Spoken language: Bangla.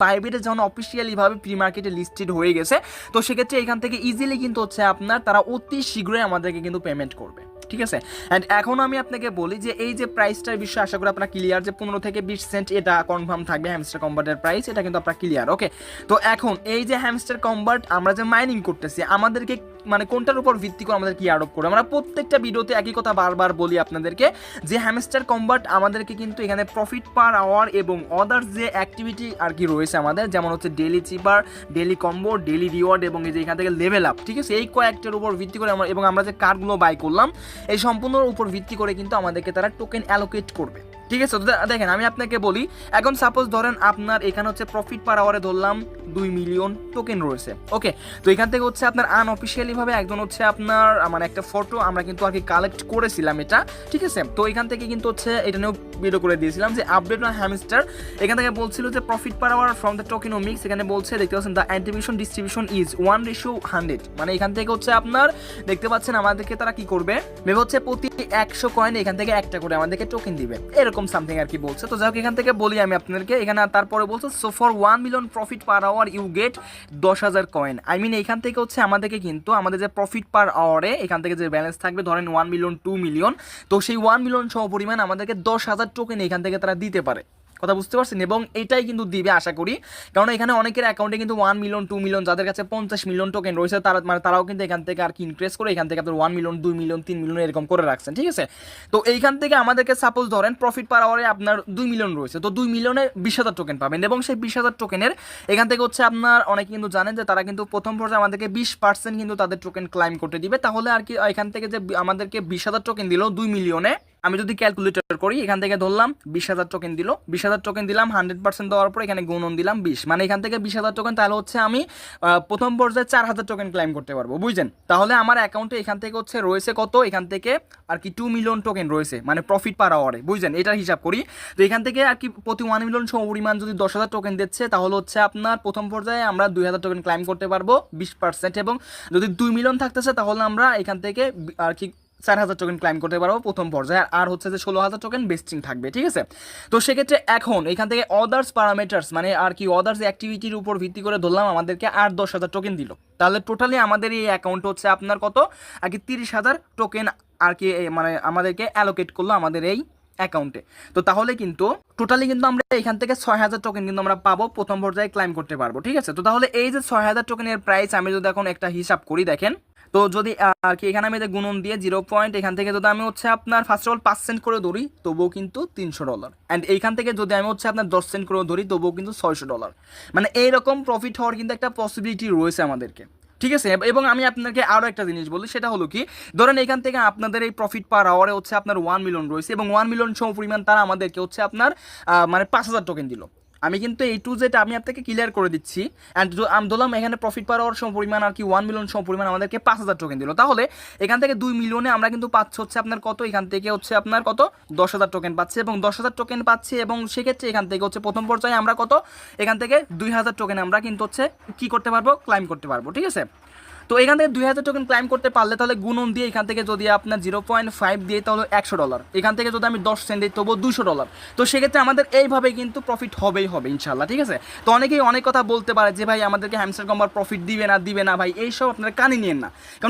বাইবেটে যখন অফিসিয়ালিভাবে প্রি মার্কেটে লিস্টেড হয়ে গেছে, তো সেক্ষেত্রে এখান থেকে ইজিলি কিন্তু হচ্ছে আপনার তারা অতি শীঘ্রই আমাদেরকে কিন্তু পেমেন্ট করবে। ঠিক আছে? অ্যান্ড এখন আমি আপনাকে বলি যে এই যে প্রাইসটার বিষয়ে আশা করি আপনার ক্লিয়ার যে পনেরো থেকে বিশ সেন্ট এটা কনফার্ম থাকবে হ্যামস্টার কম্বার্টের প্রাইস এটা কিন্তু আপনার ক্লিয়ার ওকে তো এখন এই যে হ্যামস্টার কম্বার্ট আমরা যে মাইনিং করতেছি, আমাদেরকে মানে কোনটার উপর ভিত্তি করে আমাদের কি আরোপ করে আমরা প্রত্যেকটা ভিডিওতে একই কথা বারবার বলি আপনাদেরকে যে হ্যামস্টার কম্বার্ট আমাদেরকে কিন্তু এখানে প্রফিট পার আওয়ার এবং অদার্স যে অ্যাক্টিভিটি আর কি রয়েছে আমাদের, যেমন হচ্ছে daily cipher daily combo daily reward এবং এই যে এখান থেকে লেভেল আপ ঠিক আছে? এই কয়েকটার উপর ভিত্তি করে আমরা এবং আমরা যে কার্ডগুলো বাই করলাম এই সম্পূর্ণর উপর ভিত্তি করে কিন্তু আমাদেরকে তারা টোকেন অ্যালোকেট করবে। ঠিক আছে? দেখেন, আমি আপনাকে বলি, এখন সাপোজ ধরেন আপনার এখানে হচ্ছে প্রফিট পার আওয়ারে ধরলাম দুই মিলিয়ন টোকেন রয়েছে ওকে তো এখান থেকে হচ্ছে আপনার আনঅফিসিয়ালি ভাবে একজন হচ্ছে আপনার মানে একটা ফটো আমরা কিন্তু আর কি কালেক্ট করেছিলাম এটা, ঠিক আছে? তো এখান থেকে কিন্তু হচ্ছে এটা নিয়েও ভিডিও করে দিয়েছিলাম যে আপডেট অন হ্যামস্টার এখান থেকে বলছিল যে profit per hour from the token tokenomics এখানে বলছে, দেখতে পাচ্ছেন the attribution distribution is one ratio hundred মানে এখান থেকে হচ্ছে আপনার, দেখতে পাচ্ছেন আমাদেরকে তারা কি করবে? ভেবে হচ্ছে প্রতি একশো কয়েন এখান থেকে একটা করে আমাদেরকে টোকেন দিবে, এরকম সামথিং আর কি বলছে। তো যাই হোক, এখান থেকে বলি আমি আপনাদেরকে। এখানে তারপরে বলছে so for one million profit per hour you get দশ হাজার কয়েন আই মিন এখান থেকে হচ্ছে আমাদেরকে কিন্তু আমাদের যে প্রফিট পার আওয়ারে এখান থেকে যে ব্যালেন্স থাকবে, ধরেন ওয়ান মিলিয়ন টু মিলিয়ন তো সেই ওয়ান মিলিয়ন সহ পরিমাণ আমাদেরকে দশ হাজার টোকেন এখান থেকে তারা দিতে পারে। কথা বুঝতে পারছেন? এবং এটাই কিন্তু দিবে আশা করি। কারণ এখানে অনেকের অ্যাকাউন্টে কিন্তু ওয়ান মিলিয়ন টু মিলিয়ন যাদের কাছে পঞ্চাশ মিলিয়ন টোকেন রয়েছে, তারা মানে তারাও কিন্তু এখান থেকে আর কি ইনক্রিজ করে এখান থেকে আপনার ওয়ান মিলিয়ন দুই মিলিয়ন তিন মিলিয়ন এরকম করে রাখছেন, ঠিক আছে? তো এইখান থেকে আমাদেরকে সাপোজ ধরেন প্রফিট পার আওয়ারে আপনার দুই মিলিয়ন রয়েছে। তো দুই মিলিয়নে বিশ হাজার টোকেন পাবেন এবং সেই বিশ হাজার টোকেনের এখান থেকে হচ্ছে আপনার অনেকে কিন্তু জানেন যে তারা কিন্তু প্রথম পর্যায়ে আমাদেরকে বিশ পার্সেন্ট কিন্তু তাদের টোকেন ক্লাইম করতে দিবে। তাহলে আর কি এখান থেকে যে আমাদেরকে বিশ হাজার টোকেন দিল দুই মিলিয়নে আমি যদি ক্যালকুলেটর করি এখান থেকে ধরলাম বিশ হাজার টোকেন দিল। বিশ হাজার টোকেন দিলাম হান্ড্রেড পার্সেন্ট দেওয়ার পর এখানে গুণন দিলাম বিশ। মানে এখান থেকে বিশ হাজার টোকেন তাহলে হচ্ছে আমি প্রথম পর্যায়ে চার হাজার টোকেন ক্লাইম করতে পারব, বুঝছেন? তাহলে আমার অ্যাকাউন্টে এখান থেকে হচ্ছে রয়েছে কত? এখান থেকে আর কি টু মিলিয়ন টোকেন রয়েছে মানে প্রফিট পার আওয়ারে বুঝছেন? এটার হিসাব করি। তো এখান থেকে আর কি প্রতি ওয়ান মিলিয়ন পরিমাণ যদি দশ হাজার টোকেন দিচ্ছে, তাহলে হচ্ছে আপনার প্রথম পর্যায়ে আমরা দুই হাজার টোকেন ক্লাইম করতে পারব বিশ পার্সেন্ট এবং যদি দুই মিলিয়ন থাকতেছে, তাহলে আমরা এখান থেকে আর কি চার হাজার টোকেন ক্লাইম করতে পারব প্রথম পর্যায়ে। আর- হচ্ছে যে ষোলো হাজার টোকেন বেস্টিং থাকবে, ঠিক আছে? তো সেক্ষেত্রে এখন এখান থেকে অদার্স প্যারামিটার্স মানে আর কি অদার্স অ্যাক্টিভিটির উপর ভিত্তি করে ধরলাম, আমাদেরকে আর দশ হাজার টোকেন দিল। তাহলে টোটালি আমাদের এই অ্যাকাউন্ট হচ্ছে আপনার কত? আর কি তিরিশ হাজার টোকেন আর কি মানে আমাদেরকে অ্যালোকেট করল আমাদের এই অ্যাকাউন্টে। তো তাহলে কিন্তু টোটালি কিন্তু আমরা এখান থেকে ছয় হাজার টোকেন কিন্তু আমরা পাবো, প্রথম পর্যায়ে ক্লাইম করতে পারব, ঠিক আছে? তো তাহলে এই যে ছয় হাজার টোকেনের প্রাইস আমি যদি এখন একটা হিসাব করি, দেখেন। তো যদি আর কি এখানে আমি গুণন দিয়ে জিরো পয়েন্ট এখান থেকে যদি আমি হচ্ছে আপনার ফার্স্ট অফ অল পাঁচ সেন্ট করে ধরি, তবুও কিন্তু তিনশো ডলার অ্যান্ড এইখান থেকে যদি আমি হচ্ছে আপনার দশ সেন্ট করে ধরি, তবুও কিন্তু ছয়শো ডলার মানে এইরকম প্রফিট হওয়ার কিন্তু একটা পসিবিলিটি রয়েছে আমাদেরকে। ঠিক আছে? এবং আমি আপনাকে আরও একটা জিনিস বলি, সেটা হলো কি, ধরেন এখান থেকে আপনাদের এই প্রফিট পার আওয়ারে হচ্ছে আপনার ওয়ান মিলিয়ন রয়েছে এবং ওয়ান মিলিয়ন সম পরিমাণ তারা আমাদেরকে হচ্ছে আপনার মানে পাঁচ হাজার টোকেন দিল। আমি কিন্তু এই টু জেড আমি আপনাকে ক্লিয়ার করে দিচ্ছি। অ্যান্ড আমি ধরলাম এখানে প্রফিট পাওয়ার আওয়ার সম পরিমাণ আর কি ওয়ান মিলিয়ন সম পরিমাণ আমাদেরকে পাঁচ হাজার টোকেন দিল। তাহলে এখান থেকে দুই মিলিয়নে আমরা কিন্তু পাচ্ছি হচ্ছে আপনার কত? এখান থেকে হচ্ছে আপনার কত? দশ হাজার টোকেন পাচ্ছে এবং দশ হাজার টোকেন পাচ্ছে এবং সেক্ষেত্রে এখান থেকে হচ্ছে প্রথম পর্যায়ে আমরা কত? এখান থেকে দুই হাজার টোকেন আমরা কিন্তু হচ্ছে কি করতে পারব? ক্লাইম করতে পারব, ঠিক আছে? তো এখান থেকে দুই হাজার টোকেন ক্লাইম করতে পারলে তাহলে গুণন দিয়ে এখান থেকে যদি আপনার জিরো পয়েন্ট ফাইভ দিয়ে তাহলে একশো ডলার এখান থেকে যদি আমি দশ সেন্ট দিই, তবুও দুশো ডলার তো সেক্ষেত্রে আমাদের এইভাবে কিন্তু প্রফিট হবেই হবে ইনশাল্লাহ ঠিক আছে? তো অনেকেই অনেক কথা বলতে পারে যে, ভাই, আমাদেরকে হ্যামস্টার কম্বার প্রফিট দিবে না দিবে না, ভাই, এইসব আপনারা কানে নিয়েন না। কারণ